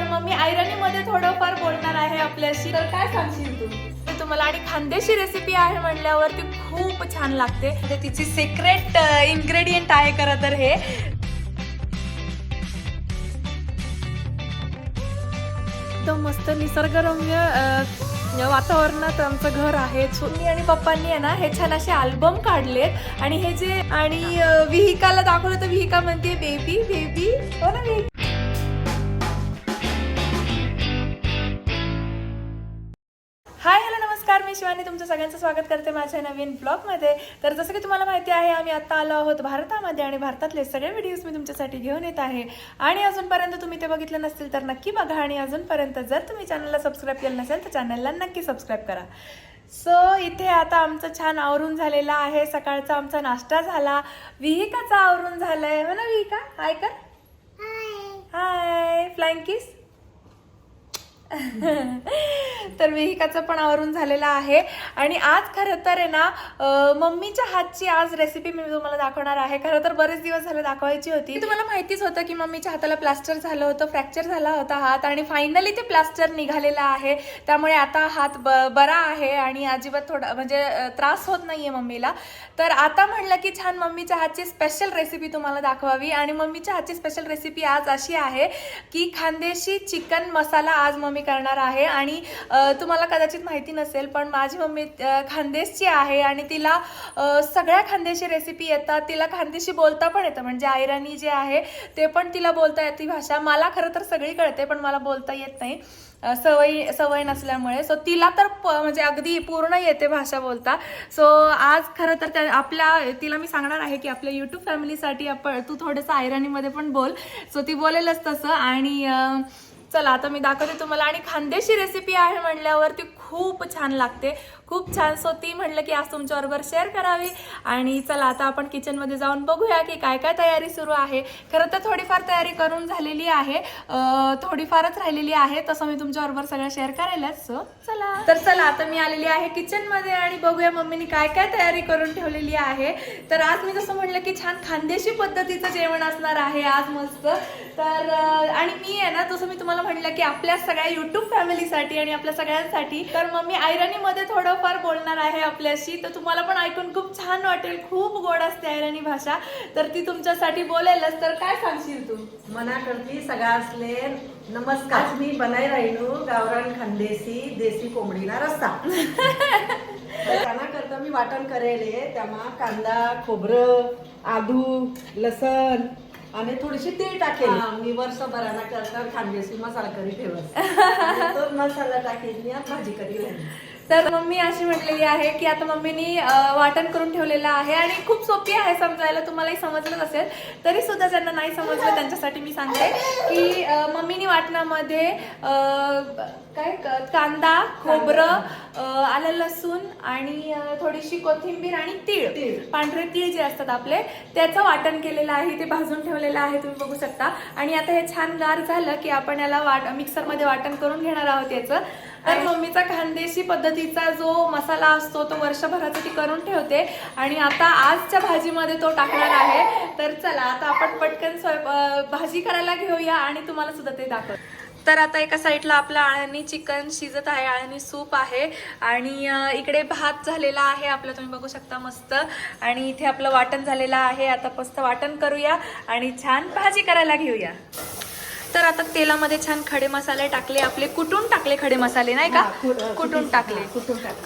तर मग मी मध्ये थोडंफार बोलणार आहे आपल्याशी. तर काय सांगशील तू? तुम्हाला आणि खानदेशी रेसिपी आहे म्हणल्यावर ती खूप छान लागते. म्हणजे तिची सिक्रेट इन्ग्रेडियंट आहे खरं तर हे. एकदम मस्त निसर्गरम्य वातावरणात आमचं घर आहे. सो मी आणि पप्पांनी आहे ना हे छान असे अल्बम काढलेत. आणि हे जे आणि विहिकाला दाखवलं तर विहिका म्हणते बेबी बेबी हो ना विहिका? तुमचं सगळ्यांचं स्वागत करते माझ्या नवीन ब्लॉगमध्ये. तर जसं की तुम्हाला माहिती आहे आम्ही आता आलो आहोत भारतामध्ये आणि भारतातले सगळे व्हिडिओज मी तुमच्यासाठी घेऊन येत आहे. आणि अजूनपर्यंत तुम्ही ते बघितलं नसतील तर नक्की बघा आणि अजूनपर्यंत जर तुम्ही चॅनलला सबस्क्राईब केलं नसेल तर चॅनलला नक्की सबस्क्राईब करा. सो इथे आता आमचं छान आवरून झालेलं आहे. सकाळचा आमचा नाश्ता झाला. विहिकाचा आवरून झालाय. हो ना विहिका हाय कर. हाय फ्लाइंग किस तर विहिकाचं पण आवरून झालेलं आहे. आणि आज खरं तर आहे ना मम्मीच्या हातची आज रेसिपी मी तुम्हाला दाखवणार आहे. खरं तर बरेच दिवस झाले दाखवायची होती. तुम्हाला माहितीच होतं की मम्मीच्या हाताला प्लास्टर झालं होतं फ्रॅक्चर झाला होता हात आणि फायनली ते प्लास्टर निघालेलं आहे. त्यामुळे आता हात ब बरा आहे आणि अजिबात थोडा म्हणजे त्रास होत नाहीये मम्मीला. तर आता म्हणलं की छान मम्मीच्या हातची स्पेशल रेसिपी तुम्हाला दाखवावी. आणि मम्मीच्या हातची स्पेशल रेसिपी आज अशी आहे की खानदेशी चिकन मसाला आज मम्मी करणार आहे. आणि तुम्हाला कदाचित माहिती नसेल पण माझी मम्मी खानदेशची आहे आणि तिला सगळ्या खानदेशी रेसिपी येतात. तिला खानदेशी बोलता पण येतं. म्हणजे आयराणी जे आहे ते पण तिला बोलता येते भाषा. मला खरं तर सगळी कळते पण मला बोलता येत नाही. सवय सवय नसल्यामुळे. सो तिला तर प- म्हणजे अगदी पूर्ण येते भाषा बोलता. सो आज खरं तर त्या आपल्या तिला मी सांगणार आहे की आपल्या युट्यूब फॅमिलीसाठी आपण तू थोडंसं आयराणीमध्ये पण बोल. सो ती बोलेलच तसं. आणि चला आता मी दाखवते तुम्हाला. आणि खानदेशी रेसिपी आहे म्हणल्यावर ती खूप छान लागते. खूप छान. सो ती म्हणलं की आज तुमच्याबरोबर शेअर करावी. आणि चला आता आपण किचनमध्ये जाऊन बघूया की काय काय तयारी सुरू आहे. खरं तर थोडीफार तयारी करून झालेली आहे. थोडीफारच राहिलेली आहे. तसं मी तुमच्याबरोबर सगळं शेअर करायलाच. सो चला. तर चला आता मी आलेली आहे किचनमध्ये आणि बघूया मम्मीने काय काय तयारी करून ठेवलेली आहे. तर आज मी जसं म्हटलं की छान खानदेशी पद्धतीचं जेवण असणार आहे आज मस्त. तर आणि मी आहे ना जसं मी तुम्हाला म्हटलं की आपल्या सगळ्या युट्यूब फॅमिलीसाठी आणि आपल्या सगळ्यांसाठी तर मग मी थोडं थोडंफार बोलणार आहे आपल्याशी. तर तुम्हाला पण ऐकून खूप छान वाटेल. खूप गोड असते आयराणी भाषा. तर ती तुमच्यासाठी बोलेलच. तर काय सांगशील तू? मना करती सगळ्यासले नमस्कार. आज मी बनाई राहिलो गावरान खानदेशी देशी कोंबडीना रस्ता त्यांना करता मी वाटण करेले त्यामा कांदा खोबरं आदू लसण आणि थोडीशी तीळ टाकेल. मी वर्षभराना करता खानदेशी मसाला करी ठेवत. तो मसाला टाकेल मी आज भाजी करी तर मम्मी अशी म्हटलेली आहे की आता मम्मीनी वाटण करून ठेवलेलं आहे आणि खूप सोपी आहे समजायला तुम्हालाही समजलंच असेल. तरी सुद्धा ज्यांना नाही समजलं त्यांच्यासाठी मी सांगते की मम्मीनी वाटणामध्ये काय क- कांदा खोबरं आलं लसूण आणि थोडीशी कोथिंबीर आणि तीळ. तीळ. पांढरे तीळ जे असतात आपले त्याचं वाटण केलेलं आहे ते भाजून ठेवलेलं आहे तुम्ही बघू शकता. आणि आता हे छान गार झालं की आपण याला वाट मिक्सरमध्ये वाटण करून घेणार आहोत याचं. तर मम्मीचा खानदेशी पद्धतीचा जो मसाला असतो तो वर्षभराचा ती करून ठेवते. आणि आता आजच्या भाजीमध्ये तो टाकणार आहे. तर चला आता आपण पटकन स्वयं भाजी करायला घेऊया आणि तुम्हाला सुद्धा ते दाखव तर आता एका साईडला आपलं आळणी चिकन शिजत आहे आळणी सूप आहे. आणि इकडे भात झालेला आहे आपलं तुम्ही बघू शकता मस्त. आणि इथे आपलं वाटण झालेलं आहे. आता मस्त वाटण करूया आणि छान भाजी करायला घेऊया. तर आता तेलामध्ये छान खडे मसाले टाकले आपले कुटून टाकले खडे मसाले नाही का? कुटून टाकले.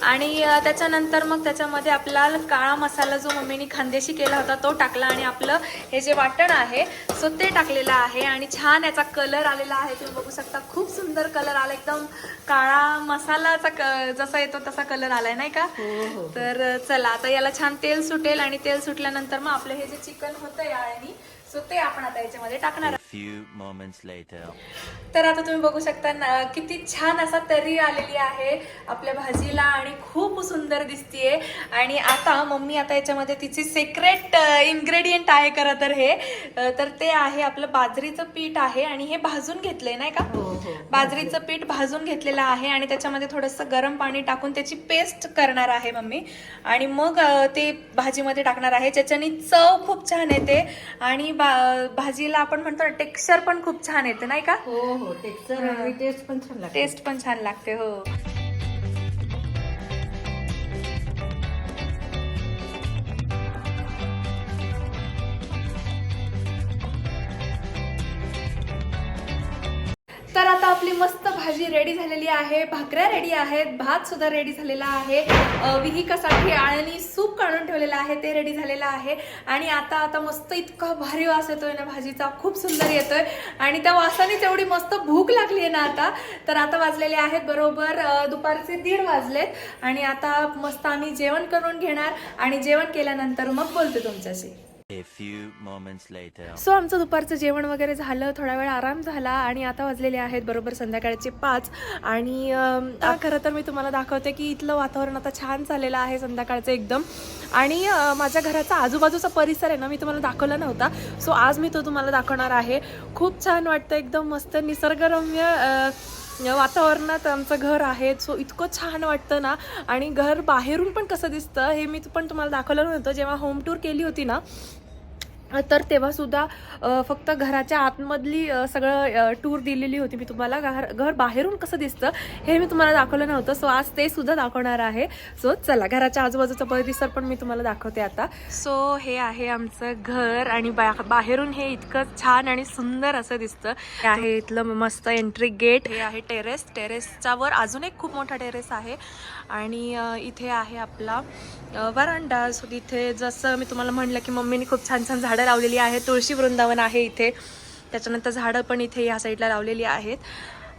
आणि त्याच्यानंतर मग त्याच्यामध्ये आपला काळा मसाला जो मम्मीने खानदेशी केला होता तो टाकला आणि आपलं हे जे वाटण आहे सो ते टाकलेलं आहे आणि छान याचा कलर आलेला आहे. तुम्ही बघू शकता खूप सुंदर कलर आला एकदम काळा मसालाचा जसा येतो तसा कलर आलाय नाही का? हो हो. तर चला आता याला छान तेल सुटेल आणि तेल सुटल्यानंतर मग आपलं हे जे चिकन होतं याळ्यानी सो ते आपण आता याच्यामध्ये टाकणार few moments later. तर आता तुम्ही बघू शकता ना किती छान असा तर्री आलेली आहे आपल्या भाजीला आणि खूप सुंदर दिसतीये. आणि आता मम्मी आता याच्यामध्ये तिची सिक्रेट इन्ग्रेडियंट आहे खरं तर हे. अ, तर ते आहे आपलं बाजरीचं पीठ आहे आणि हे भाजून घेतलंय नाही का? हो हो बाजरीचं पीठ भाजून घेतलेलं आहे आणि त्याच्यामध्ये थोडंसं गरम पाणी टाकून त्याची पेस्ट करणार आहे मम्मी. आणि मग अ, ते भाजीमध्ये टाकणार आहे. ज्याच्याने चव खूप छान येते. आणि बा- भाजीला आपण म्हणतो ना टेक्स्चर पण खूप छान येते नाही का? हो हो टेक्स्चर टेस्ट पण छान लागते. टेस्ट पण छान लागते हो. तर आता आपली मस्त भाजी रेडी झालेली आहे. भाकऱ्या रेडी आहेत. भात सुद्धा रेडी झालेला आहे. विहिकासाठी आळणी सूप काढून ठेवलेलं आहे. ते रेडी झालेलं आहे. आणि आता आता मस्त इतका भारी वास येतोय ना भाजीचा. खूप सुंदर येतोय. आणि त्या वासानेच एवढी मस्त भूक लागली आहे ना आता. तर आता वाजलेले आहेत बरोबर दुपारचे दीड वाजलेत. आणि आता मस्त आम्ही जेवण करून घेणार. आणि जेवण केल्यानंतर मग बोलते तुमच्याशी. A few moments later. So आमचं दुपारचं जेवण वगैरे झालं थोडा वेळ आराम झाला आणि आता वाजलेले आहेत बरोबर संध्याकाळचे पाच. आणि अम, आ, खरं तर मी तुम्हाला दाखवते की इथलं वातावरण आता छान चाललेलं आहे संध्याकाळचं एकदम. आणि अ, माझ्या घराचा आजूबाजूचा परिसर आहे ना मी तुम्हाला दाखवला नव्हता. सो आज मी तो तुम्हाला दाखवणार आहे. खूप छान वाटतं एकदम मस्त निसर्गरम्य अ, वातावरणात आमचं घर आहे सो इतकं छान वाटतं ना. आणि घर बाहेरून पण कसं दिसतं हे मी पण तुम्हाला दाखवलं नव्हतं. जेव्हा होम टूर केली होती ना तर तेव्हा सुद्धा अ, फक्त घराच्या आतमधली सगळं टूर दिलेली होती मी तुम्हाला. घर घर बाहेरून कसं दिसतं हे मी तुम्हाला दाखवलं नव्हतं. सो आज ते सुद्धा दाखवणार आहे. सो चला घराच्या आजूबाजूचा परिसर पण मी तुम्हाला दाखवते आता. सो हे आहे आमचं घर आणि बा- बाहेरून हे इतकं छान आणि सुंदर असं दिसतं. हे आहे इथलं मस्त एंट्री गेट हे आहे टेरेस टेरेसच्या वर अजून एक खूप मोठा टेरेस आहे. आणि इथे आहे आपला वरांडा सो तिथे जसं मी तुम्हाला म्हणलं की मम्मीने खूप छान छान झाडं लावलेली आहेत तुळशी वृंदावन आहे इथे. त्याच्यानंतर झाडं पण इथे या साईडला लावलेली आहेत.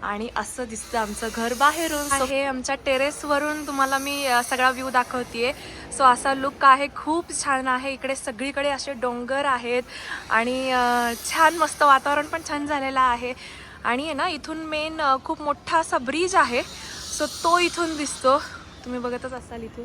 आणि असं दिसतं आमचं घर बाहेरून. हे आमच्या टेरेसवरून तुम्हाला मी सगळा व्ह्यू दाखवतेय. सो असा लुक आहे. खूप छान आहे. इकडे सगळीकडे असे डोंगर आहेत. आणि छान मस्त वातावरण पण छान झालेलं आहे. आणि आहे ना इथून मेन खूप मोठा असा ब्रिज आहे. सो तो इथून दिसतो. तुम्ही बघतच असाल इथून.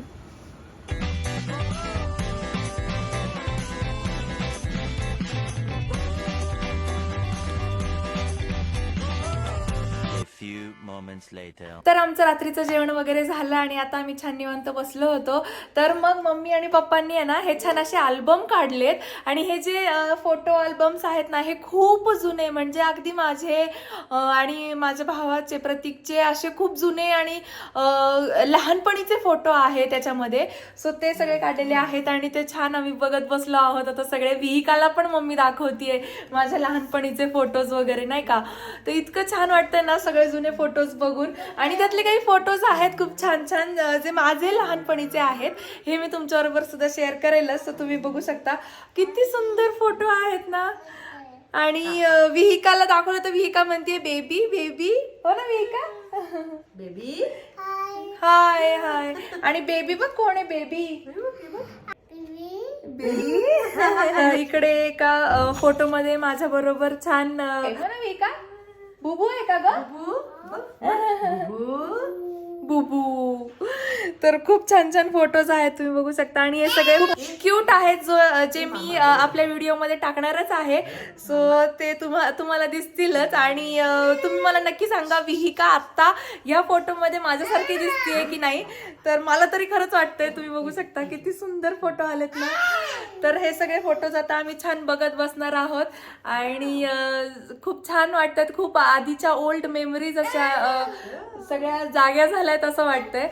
तर आमचं रात्रीचं जेवण वगैरे झालं आणि आता आम्ही छान निवांत बसलो होतो. तर मग मम्मी आणि पप्पांनी आहे ना हे छान असे अल्बम काढलेत. आणि हे जे फोटो अल्बम्स आहेत ना हे खूप जुने म्हणजे अगदी माझे आणि माझ्या भावाचे प्रतीकचे असे खूप जुने आणि लहानपणीचे फोटो आहे त्याच्यामध्ये. सो ते सगळे काढलेले आहेत आणि ते छान आम्ही बघत बसलो आहोत. आता सगळे विहिकाला पण मम्मी दाखवतीये माझ्या लहानपणीचे फोटोज वगैरे नाही का? तर इतकं छान वाटतंय ना सगळे जुने फोटोज बघून. आणि त्यातले काही फोटोज आहेत खूप छान छान जे माझे लहानपणीचे आहेत हे मी तुमच्याबरोबर सुद्धा शेअर करेलच. तर तुम्ही बघू शकता. किती सुंदर फोटो आहेत ना. आणि विहिकाला दाखवलं तर विहिका म्हणते बेबी बेबी हो ना विहिका? बेबी हाय हाय आणि बेबी बघ कोण आहे बेबी बेबी इकडे एका फोटो मध्ये माझ्या बरोबर छान का बुबू आहे का ग बुबू. तर खूप छान छान फोटोज आहेत तुम्ही बघू शकता. आणि हे सगळे क्यूट आहेत जो जे मी आपल्या व्हिडिओमध्ये टाकणारच आहे. सो ते तुम्हा तुम्हाला दिसतीलच. आणि तुम्ही मला नक्की सांगा विहिका आत्ता या फोटोमध्ये माझ्यासारखी दिसतीये की नाही? तर मला तरी खरंच वाटतंय तुम्ही बघू शकता किती सुंदर फोटो आलेत ना. तर हे सगळे फोटोज आता आम्ही छान बघत बसणार आहोत. आणि खूप छान वाटतात खूप आधीच्या ओल्ड मेमरीज अशा सगळ्या जाग्या झाल्यात. असं वाटतंय.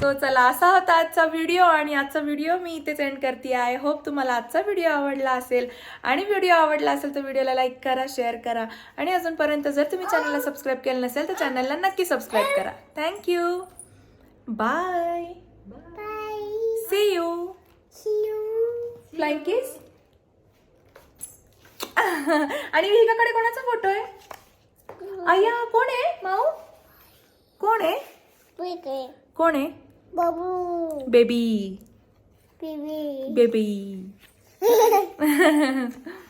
सो चला असा होता आजचा व्हिडिओ आणि आजचा व्हिडिओ मी इथेच एंड करते आहे. होप तुम्हाला आजचा व्हिडिओ आवडला असेल. आणि व्हिडिओ आवडला असेल तर व्हिडिओला लाईक करा शेअर करा. आणि अजूनपर्यंत जर तुम्ही चॅनलला सबस्क्राईब केलं नसेल तर चॅनलला नक्की सबस्क्राईब करा. Thank you bye see you flying kiss? आणि विहिकाकडे कोणाचा फोटो आहे? अय्या कोण आहे? माऊ? कोण आहे? कोण आहे? बाबू. बेबी. बेबी. बेबी.